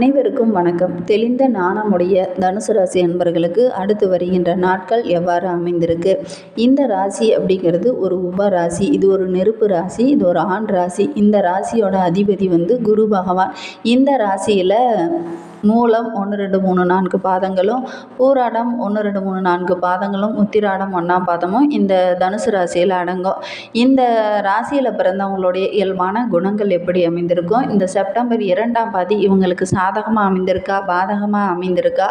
அனைவருக்கும் வணக்கம். தெளிந்த நாணமுடைய தனுசு ராசி அன்பர்களுக்கு அடுத்து வருகின்ற நாட்கள் எவ்வாறு அமைந்திருக்கு? இந்த ராசி அப்படிங்கிறது ஒரு உப ராசி இது ஒரு நெருப்பு ராசி இது ஒரு ஆண் ராசி. இந்த ராசியோட அதிபதி வந்து குரு பகவான். இந்த ராசியில் மூலம் ஒன்று ரெண்டு மூணு நான்கு பாதங்களும் பூராடம் ஒன்று ரெண்டு மூணு நான்கு பாதங்களும் உத்திராடம் ஒன்றாம் பாதமும் இந்த தனுசு ராசியில் அடங்கும். இந்த ராசியில் பிறந்தவங்களுடைய இயல்பான குணங்கள் எப்படி அமைந்திருக்கும் இந்த செப்டம்பர் இரண்டாம் பாதி இவங்களுக்கு சாதகமாக அமைந்திருக்கா பாதகமாக அமைந்திருக்கா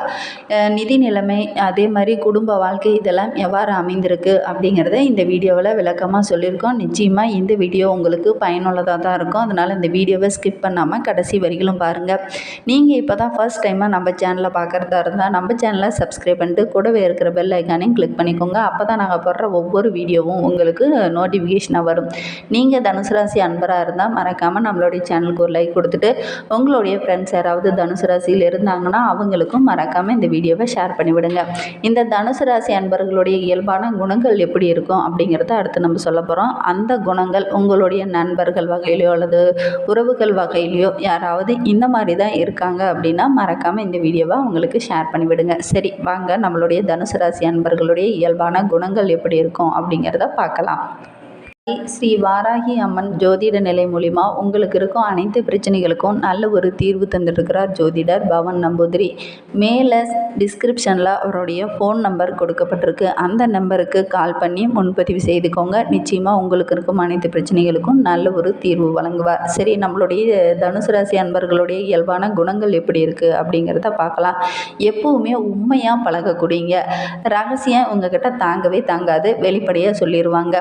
நிதி நிலைமை அதே மாதிரி குடும்ப வாழ்க்கை இதெல்லாம் எவ்வாறு அமைந்திருக்கு அப்படிங்கிறத இந்த வீடியோவில் விளக்கமாக சொல்லியிருக்கோம். நிச்சயமாக இந்த வீடியோ உங்களுக்கு பயனுள்ளதாக தான் இருக்கும். அதனால் இந்த வீடியோவை ஸ்கிப் பண்ணாமல் கடைசி வரிகளும் பாருங்கள் நீங்கள் இப்போ தான் ஃபர்ஸ்ட் டைமாக நம்ம சேனலை பார்க்குறதா இருந்தால் நம்ம சேனலை சப்ஸ்கிரைப் பண்ணிட்டு கூடவே இருக்கிற பெல் ஐக்கானையும் கிளிக் பண்ணிக்கோங்க. அப்போ தான் நாங்கள் போடுற ஒவ்வொரு வீடியோவும் உங்களுக்கு நோட்டிஃபிகேஷனாக வரும். நீங்கள் தனுசு ராசி அன்பராக இருந்தால் மறக்காமல் நம்மளுடைய சேனலுக்கு ஒரு லைக் கொடுத்துட்டு உங்களுடைய ஃப்ரெண்ட்ஸ் யாராவது தனுசு ராசியில் இருந்தாங்கன்னா அவங்களுக்கும் மறக்காமல் இந்த வீடியோவை ஷேர் பண்ணிவிடுங்க இந்த தனுசு ராசி அன்பர்களுடைய இயல்பான குணங்கள் எப்படி இருக்கும் அப்படிங்கிறத அடுத்து நம்ம சொல்ல போகிறோம் அந்த குணங்கள் உங்களுடைய நண்பர்கள் வகையிலையோ அல்லது உறவுகள் வகையிலையோ யாராவது இந்த மாதிரி தான் இருக்காங்க அப்படின்னா மறக்காமல் இந்த வீடியோவை அவங்களுக்கு ஷேர் பண்ணிவிடுங்க. சரி வாங்க நம்மளுடைய தனுசு ராசி அன்பர்களுடைய இயல்பான குணங்கள் எப்படி இருக்கும் அப்படிங்கிறத பார்க்கலாம். ஸ்ரீ வாராகி அம்மன் ஜோதிட நிலை மூலிமா உங்களுக்கு இருக்கும் அனைத்து பிரச்சனைகளுக்கும் நல்ல ஒரு தீர்வு தந்துட்டுருக்கிறார் ஜோதிடர் பவன் நம்பூதிரி. மேலே டிஸ்கிரிப்ஷனில் அவருடைய ஃபோன் நம்பர் கொடுக்கப்பட்டிருக்கு. அந்த நம்பருக்கு கால் பண்ணி முன்பதிவு செய்துக்கோங்க. நிச்சயமாக உங்களுக்கு இருக்கும் அனைத்து பிரச்சனைகளுக்கும் நல்ல ஒரு தீர்வு வழங்குவார். சரி நம்மளுடைய தனுசு ராசி அன்பர்களுடைய இயல்பான குணங்கள் எப்படி இருக்குது அப்படிங்கிறத பார்க்கலாம். எப்பவுமே உண்மையாக பழகக்கூடியங்க. ரகசியம் உங்ககிட்ட தாங்கவே தாங்காது வெளிப்படையாக சொல்லிடுவாங்க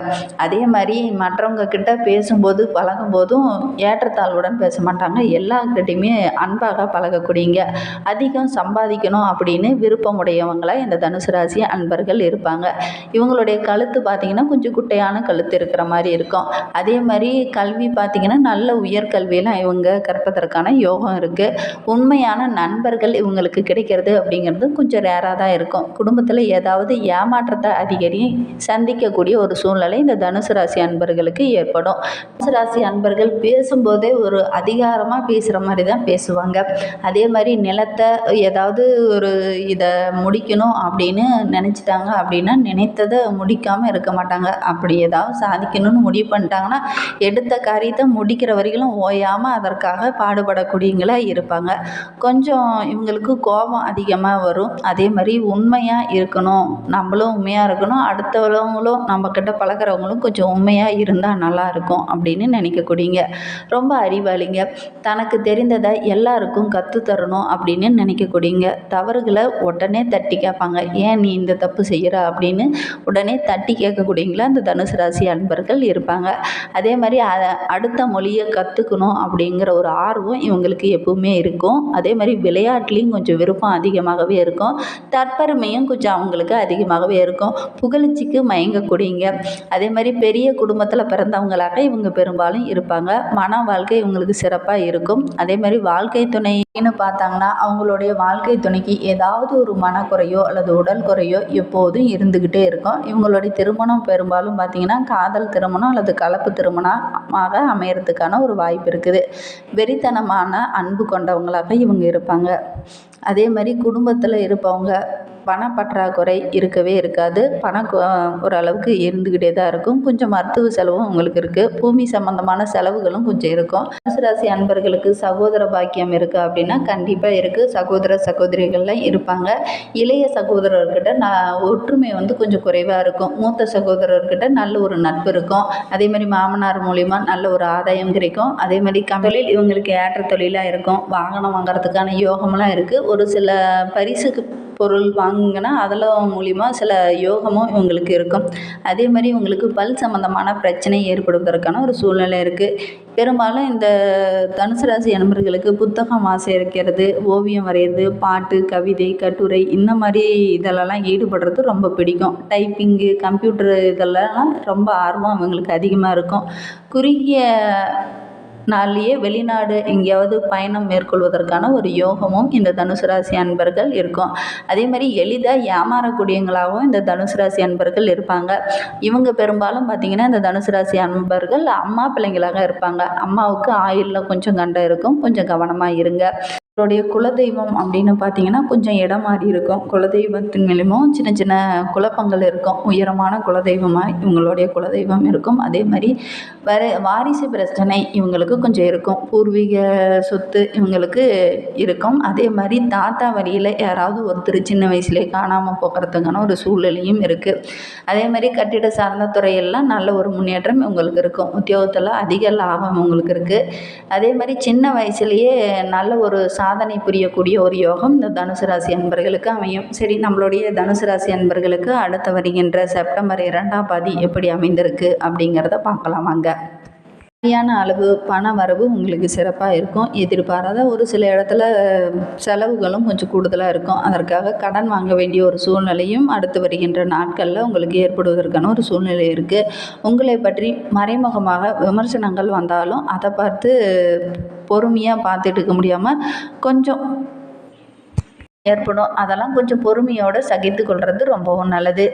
அதே மாதிரி மற்றவங்க கிட்ட பேசும்போது பழகும்போதும் ஏற்றத்தாழ்வுடன் பேச மாட்டாங்க எல்லார்கிட்டையுமே அன்பாக பழகக்கூடியங்க. அதிகம் சம்பாதிக்கணும் அப்படின்னு விருப்பமுடையவங்களாக இந்த தனுசு ராசி அன்பர்கள் இருப்பாங்க. இவங்களுடைய கழுத்து பார்த்திங்கன்னா கொஞ்சம் குட்டையான கழுத்து இருக்கிற மாதிரி இருக்கும். அதே மாதிரி கல்வி பார்த்திங்கன்னா நல்ல உயர்கல்வியெல்லாம் இவங்க கற்பதற்கான யோகம் இருக்குது உண்மையான நண்பர்கள் இவங்களுக்கு கிடைக்கிறது அப்படிங்கிறது கொஞ்சம் ரேராக தான் இருக்கும். குடும்பத்தில் ஏதாவது ஏமாற்றத்தை அதிகரி சந்திக்கக்கூடிய ஒரு சூழ்நிலை இந்த தனுசு ராசி அன்பர்களுக்கு ஏற்படும். ராசி அன்பர்கள் பேசும்போதே ஒரு அதிகாரமாக பேசுகிற மாதிரி தான் பேசுவாங்க. அதே மாதிரி நிலத்தை ஏதாவது ஒரு இதை முடிக்கணும் அப்படின்னு நினச்சிட்டாங்க அப்படின்னா நினைத்ததை முடிக்காமல் இருக்க மாட்டாங்க. அப்படி ஏதாவது சாதிக்கணும்னு முடிவு பண்ணிட்டாங்கன்னா எடுத்த காரியத்தை முடிக்கிற வரைக்கும் ஓயாமல் அதற்காக பாடுபடக்கூடியவங்களா இருப்பாங்க. கொஞ்சம் இவங்களுக்கு கோபம் அதிகமாக வரும். அதே மாதிரி உண்மையாக இருக்கணும். நம்மளும் உண்மையாக இருக்கணும். அடுத்தவங்களும் நம்மக்கிட்ட பழகுறவங்களும் கொஞ்சம் உண்மையாக இருந்தால் நல்லாயிருக்கும் அப்படின்னு நினைக்கக்கூடியங்க. ரொம்ப அறிவாளிங்க. தனக்கு தெரிந்ததை எல்லாருக்கும் கற்றுத்தரணும் அப்படின்னு நினைக்கக்கூடியங்க. தவறுகளை உடனே தட்டி கேட்பாங்க. ஏன் நீ இந்த தப்பு செய்கிற அப்படின்னு உடனே தட்டி கேட்கக்கூடியங்களா? அந்த தனுசு ராசி அன்பர்கள் இருப்பாங்க. அதே மாதிரி அடுத்த மொழியை கற்றுக்கணும் அப்படிங்கிற ஒரு ஆர்வம் இவங்களுக்கு எப்பவுமே இருக்கும். அதே மாதிரி விளையாட்டுலேயும் கொஞ்சம் விருப்பம் அதிகமாகவே இருக்கும். தற்பெருமையும் கொஞ்சம் அவங்களுக்கு அதிகமாகவே இருக்கும். புகழ்ச்சிக்கு மயங்கக்கூடியங்க. அதே மாதிரி பெரிய குடும்பத்தில் பிறந்தவங்களாக இவங்க பெரும்பாலும் இருப்பாங்க. மன வாழ்க்கை இவங்களுக்கு சிறப்பாக இருக்கும். அதே மாதிரி வாழ்க்கை துணைன்னு பார்த்தாங்கன்னா அவங்களுடைய வாழ்க்கை துணைக்கு ஏதாவது ஒரு மனக்குறையோ அல்லது உடல் குறையோ எப்போதும் இருந்துக்கிட்டே இருக்கும். இவங்களுடைய திருமணம் பெரும்பாலும் பார்த்திங்கன்னா காதல் திருமணம் அல்லது கலப்பு திருமணமாக அமையறதுக்கான ஒரு வாய்ப்பு இருக்குது. வெறித்தனமான அன்பு கொண்டவங்களாக இவங்க இருப்பாங்க. அதே மாதிரி குடும்பத்தில் இருப்பவங்க பணப்பற்றாக்குறை இருக்கவே இருக்காது. பணம் ஓரளவுக்கு இருந்துக்கிட்டே தான் இருக்கும். கொஞ்சம் மருத்துவ செலவும் உங்களுக்கு இருக்குது பூமி சம்பந்தமான செலவுகளும் கொஞ்சம் இருக்கும். ராசி அன்பர்களுக்கு சகோதர பாக்கியம் இருக்குது அப்படின்னா கண்டிப்பாக இருக்குது சகோதர சகோதரிகள்லாம் இருப்பாங்க. இளைய சகோதரர்கிட்ட நான் ஒற்றுமை வந்து கொஞ்சம் குறைவாக இருக்கும். மூத்த சகோதரர்கிட்ட நல்ல ஒரு நட்பு இருக்கும். அதே மாதிரி மாமனார் மூலிமா நல்ல ஒரு ஆதாயம் கிடைக்கும். அதே மாதிரி கம்- தொழில் இவங்களுக்கு ஏற்ற தொழிலாக இருக்கும். வாகனம் வாங்குறதுக்கான யோகம்லாம் இருக்குது ஒரு சில பரிசுக்கு பொருள் வாங்கினா அதில் மூலிமா சில யோகமும் இவங்களுக்கு இருக்கும். அதே மாதிரி இவங்களுக்கு பல் சம்மந்தமான பிரச்சனை ஏற்படுவதற்கான ஒரு சூழ்நிலை இருக்குது பெரும்பாலும் இந்த தனுசு ராசி நண்பர்களுக்கு புத்தகம் வாசிக்கிறது ஓவியம் வரைகிறது பாட்டு கவிதை கட்டுரை இந்த மாதிரி இதெல்லாம் ஈடுபடுறது ரொம்ப பிடிக்கும். டைப்பிங்கு கம்ப்யூட்டர் இதெல்லாம் ரொம்ப ஆர்வம் அவங்களுக்கு அதிகமாக இருக்கும். குறுகிய நாள்லேயே வெளிநாடு எங்கேயாவது பயணம் மேற்கொள்வதற்கான ஒரு யோகமும் இந்த தனுசு ராசி அன்பர்கள் இருக்கும். அதே மாதிரி எளிதாக ஏமாறக்கூடியவங்களாகவும் இந்த தனுசு ராசி அன்பர்கள் இருப்பாங்க. இவங்க பெரும்பாலும் பார்த்திங்கன்னா இந்த தனுசு ராசி அன்பர்கள் அம்மா பிள்ளைங்களாக இருப்பாங்க. அம்மாவுக்கு ஆயுளில் கொஞ்சம் கண்டம் இருக்கும். கொஞ்சம் கவனமாக இருங்க. அவருடைய குலதெய்வம் அப்படின்னு பார்த்தீங்கன்னா கொஞ்சம் இடம் மாறி இருக்கும். குலதெய்வத்தின் மூலியமும் சின்ன சின்ன குழப்பங்கள் இருக்கும். உயரமான குலதெய்வமாக இவங்களுடைய குலதெய்வம் இருக்கும். அதே மாதிரி வர வாரிசு பிரச்சனை இவங்களுக்கு கொஞ்சம் இருக்கும். பூர்வீக சொத்து இவங்களுக்கு இருக்கும். அதே மாதிரி தாத்தா வழியில் யாராவது ஒருத்தர் சின்ன வயசுலேயே காணாமல் போகிறதுக்கான ஒரு சூழ்நிலையும் இருக்குது அதே மாதிரி கட்டிட சார்ந்த துறையெல்லாம் நல்ல ஒரு முன்னேற்றம் இவங்களுக்கு இருக்கும். உத்தியோகத்தில் அதிக லாபம் உங்களுக்கு இருக்குது அதே மாதிரி சின்ன வயசுலேயே நல்ல ஒரு சாதனை புரியக்கூடிய ஒரு யோகம் இந்த தனுசு ராசி அன்பர்களுக்கு அமையும். சரி நம்மளுடைய தனுசு ராசி அன்பர்களுக்கு அடுத்து வருகின்ற செப்டம்பர் இரண்டாம் பாதி எப்படி அமைந்திருக்கு அப்படிங்கிறத பார்க்கலாம் வாங்க. சரியான அளவு பண வரவு உங்களுக்கு சிறப்பாக இருக்கும். எதிர்பாராத ஒரு சில இடத்துல செலவுகளும் கொஞ்சம் கூடுதலாக இருக்கும். அதற்காக கடன் வாங்க வேண்டிய ஒரு சூழ்நிலையும் அடுத்து வருகின்ற நாட்களில் உங்களுக்கு ஏற்படுவதற்கான ஒரு சூழ்நிலை இருக்குது உங்களை பற்றி மறைமுகமாக விமர்சனங்கள் வந்தாலும் அதை பார்த்து பொறுமையாக பார்த்துட்டு இருக்க முடியாமல் கொஞ்சம் ஏற்படும். அதெல்லாம் கொஞ்சம் பொறுமையோடு சகித்து கொள்வது ரொம்பவும் நல்லது.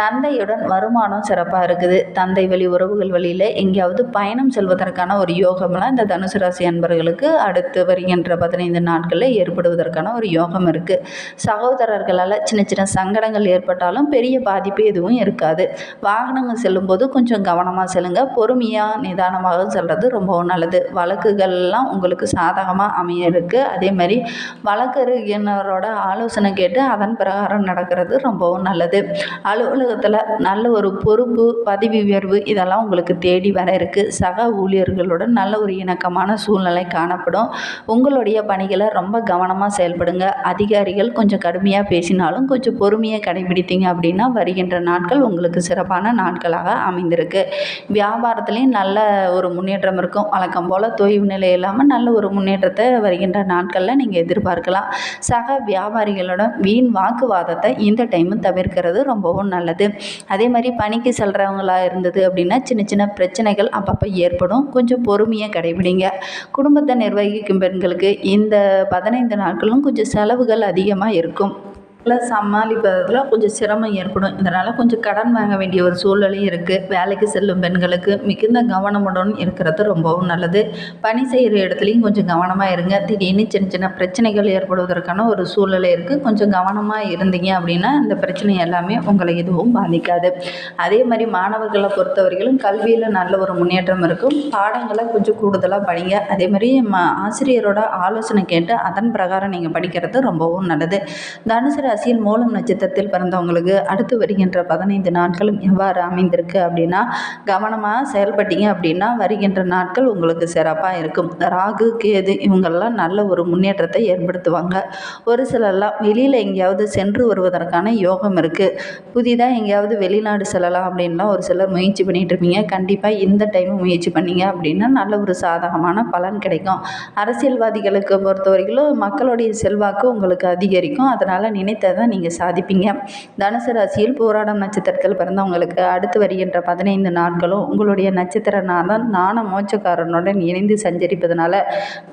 தந்தையுடன் வருமானம் சிறப்பாக இருக்குது. தந்தை வழி உறவுகள் வழியில் எங்கேயாவது பயணம் செல்வதற்கான ஒரு யோகம்லாம் இந்த தனுசு ராசி அன்பர்களுக்கு அடுத்து வருகின்ற பதினைந்து நாட்களில் ஏற்படுவதற்கான ஒரு யோகம் இருக்குது சகோதரர்களால் சின்ன சின்ன சங்கடங்கள் ஏற்பட்டாலும் பெரிய பாதிப்பு எதுவும் இருக்காது. வாகனங்கள் செல்லும்போது கொஞ்சம் கவனமாக செல்லுங்க. பொறுமையாக நிதானமாக செல்வது ரொம்பவும் நல்லது. வழக்குகள்லாம் உங்களுக்கு சாதகமாக அமைய இருக்குது அதே மாதிரி வழக்கறிஞரோட ஆலோசனை கேட்டு அதன் பிரகாரம் நடக்கிறது ரொம்பவும் நல்லது. அலுவலகத்தில் நல்ல ஒரு பொறுப்பு பதவி உயர்வு இதெல்லாம் உங்களுக்கு தேடி வர இருக்குது சக ஊழியர்களுடன் நல்ல ஒரு இணக்கமான சூழ்நிலை காணப்படும். உங்களுடைய பணிகளை ரொம்ப கவனமாக செயல்படுங்க. அதிகாரிகள் கொஞ்சம் கடுமையாக பேசினாலும் கொஞ்சம் பொறுமையை கடைபிடித்தீங்க அப்படின்னா வருகின்ற நாட்கள் உங்களுக்கு சிறப்பான நாட்களாக அமைந்திருக்கு. வியாபாரத்துலேயும் நல்ல ஒரு முன்னேற்றம் இருக்கும். வழக்கம் போல் தொய்வு நிலை இல்லாமல் நல்ல ஒரு முன்னேற்றத்தை வருகின்ற நாட்களில் நீங்கள் எதிர்பார்க்கலாம். சக வியா வியாபாரிகளோட வீண் வாக்குவாதத்தை இந்த டைமு தவிர்க்கிறது ரொம்பவும் நல்லது. அதே மாதிரி பணிக்கு செல்கிறவங்களா இருந்தது அப்படின்னா சின்ன சின்ன பிரச்சனைகள் அப்பப்போ ஏற்படும். கொஞ்சம் பொறுமையாக கடைபிடிங்க. குடும்பத்தை நிர்வகிக்கும் பெண்களுக்கு இந்த பதினைந்து நாட்களும் கொஞ்சம் செலவுகள் அதிகமாக இருக்கும். ப்ளஸ் சமாளிப்பதில் கொஞ்சம் சிரமம் ஏற்படும். இதனால் கொஞ்சம் கடன் வாங்க வேண்டிய ஒரு சூழ்நிலையும் இருக்குது வேலைக்கு செல்லும் பெண்களுக்கு மிகுந்த கவனமுடன் இருக்கிறது ரொம்பவும் நல்லது. பணி செய்கிற இடத்துலையும் கொஞ்சம் கவனமாக இருங்க. திடீர்னு சின்ன சின்ன பிரச்சனைகள் ஏற்படுவதற்கான ஒரு சூழ்நிலை இருக்குது கொஞ்சம் கவனமாக இருந்தீங்க அப்படின்னா இந்த பிரச்சனை எல்லாமே உங்களை எதுவும் பாதிக்காது. அதே மாதிரி மாணவர்களை பொறுத்தவரையிலும் கல்வியில் நல்ல ஒரு முன்னேற்றம் இருக்கும். பாடங்களை கொஞ்சம் கூடுதலாக படிங்க. அதே மாதிரி ம ஆசிரியரோட ஆலோசனை கேட்டு அதன் பிரகாரம் நீங்கள் படிக்கிறது ரொம்பவும் நல்லது. தனுசு ராசியில் மூலம் நட்சத்திரத்தில் பிறந்தவங்களுக்கு அடுத்து வருகின்ற பதினைந்து நாட்களும் எவ்வாறு அமைந்திருக்கு அப்படின்னா கவனமாக செயல்பட்டீங்க அப்படின்னா வருகின்ற நாட்கள் உங்களுக்கு சிறப்பாக இருக்கும். ராகு கேது இவங்கெல்லாம் நல்ல ஒரு முன்னேற்றத்தை ஏற்படுத்துவாங்க. ஒரு சிலர்லாம் வெளியில் எங்கேயாவது சென்று வருவதற்கான யோகம் இருக்குது புதிதாக எங்கேயாவது வெளிநாடு செல்லலாம் அப்படின்லாம் ஒரு சிலர் முயற்சி பண்ணிகிட்டு இருப்பீங்க. கண்டிப்பாக இந்த டைம் முயற்சி பண்ணீங்க அப்படின்னா நல்ல ஒரு சாதகமான பலன் கிடைக்கும். அரசியல்வாதிகளுக்கு பொறுத்த வரைக்கும் மக்களுடைய செல்வாக்கு உங்களுக்கு அதிகரிக்கும். அதனால் நினைத்ததை நீங்கள் சாதிப்பீங்க. தனுசு ராசியில் போராடம் நட்சத்திரத்தில் பிறந்தவங்களுக்கு அடுத்து வருகின்ற பதினைந்து நாட்களும் உங்களுடைய நட்சத்திர நாதன் நாண இணைந்து சஞ்சரிப்பதனால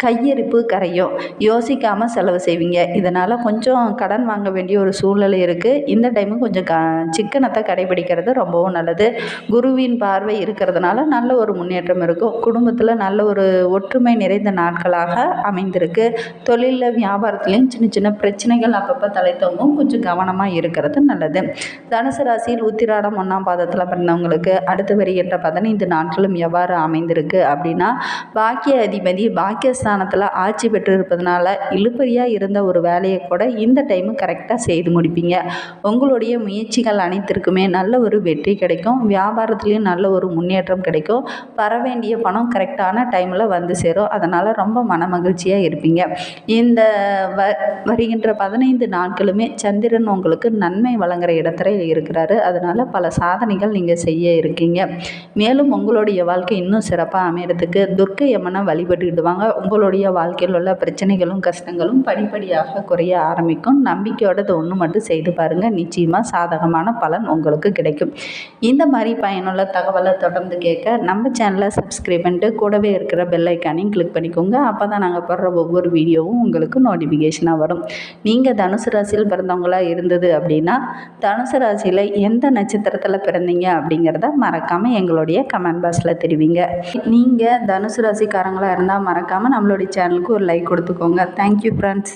கையிருப்பு கரையும். யோசிக்காமல் செலவு செய்வீங்க. இதனால் கொஞ்சம் கடன் வாங்க வேண்டிய ஒரு சூழ்நிலை இருக்குது இந்த டைமு கொஞ்சம் க சிக்கனத்தை கடைபிடிக்கிறது ரொம்பவும் நல்லது. குருவின் பார்வை இருக்கிறதுனால நல்ல ஒரு முன்னேற்றம் இருக்கும் குடும்பத்தில் நல்ல ஒரு ஒற்றுமை நிறைந்த நாட்களாக அமைந்திருக்கு. தொழிலில் வியாபாரத்துலேயும் சின்ன சின்ன பிரச்சனைகள் அப்பப்போ தலை தொங்கும் கொஞ்சம் கவனமாக இருக்கிறது நல்லது. தனுசு ராசியில் உத்திராடம் ஒன்றாம் பாதத்தில் பிறந்தவங்களுக்கு அடுத்து வருகின்ற பதினைந்து நாட்களும் எவ்வாறு அமைந்திருக்கு அப்படின்னா பாக்கிய அதிபதி பாக்கியஸ்தானத்தில் ஆட்சி பெற்று இருப்பதனால இழுப்பறியாக இருந்த ஒரு வேலையை கூட இந்த டைமு கரெக்டாக செய்து முடிப்பீங்க. உங்களுடைய முயற்சிகள் அனைத்திற்குமே நல்ல ஒரு வெற்றி கிடைக்கும். வியாபாரத்துலேயும் நல்ல ஒரு முன்னேற்றம் கிடைக்கும். வர வேண்டிய பணம் கரெக்டான டைமில் வந்து சேரும். அதனால் ரொம்ப மன மகிழ்ச்சியாக இருப்பீங்க. இந்த வ வருகின்ற பதினைந்து நாட்களுமே சந்திரன் உங்களுக்கு நன்மை வழங்குற இடத்துல இருக்கிறாரு. அதனால் பல சாதனைகள் நீங்கள் செய்ய இருக்கீங்க. மேலும் உங்களுடைய வாழ்க்கை இன்னும் சிறப்பாக அமையறதுக்கு துர்க்கை அம்மனை வழிபட்டுக்கிட்டு வாங்க உங்களுடைய வாழ்க்கையில் உள்ள பிரச்சனைகளும் கஷ்டங்களும் படிப்படியாக குறைய ஆரம்பிக்கும். நம்பிக்கையோட ஒன்று மட்டும் செய்து பாருங்கள் நிச்சயமாக சாதகமான பலன் உங்களுக்கு கிடைக்கும். இந்த மாதிரி பயனுள்ள தகவலை தொடர்ந்து கேட்க நம்ம சேனலை சப்ஸ்கிரைப் பண்ணிட்டு கூடவே இருக்கிற பெல் ஐக்கானையும் கிளிக் பண்ணிக்கோங்க. அப்போ தான் நாங்கள் போடுற ஒவ்வொரு வீடியோவும் உங்களுக்கு நோட்டிஃபிகேஷனாக வரும். நீங்கள் தனுசு ராசியில் பிறந்தவங்களா இருந்தது அப்படின்னா தனுசு ராசியில் எந்த நட்சத்திரத்தில் பிறந்தீங்க அப்படிங்கிறத மறக்காமல் எங்களுடைய கமெண்ட் பாக்ஸில் தெரிவிங்க. நீங்கள் தனுசு ராசிக்காரங்களாக இருந்தால் மறக்காமல் நம்மளுடைய சேனலுக்கு ஒரு லைக் கொடுத்துக்கோங்க. Thank you friends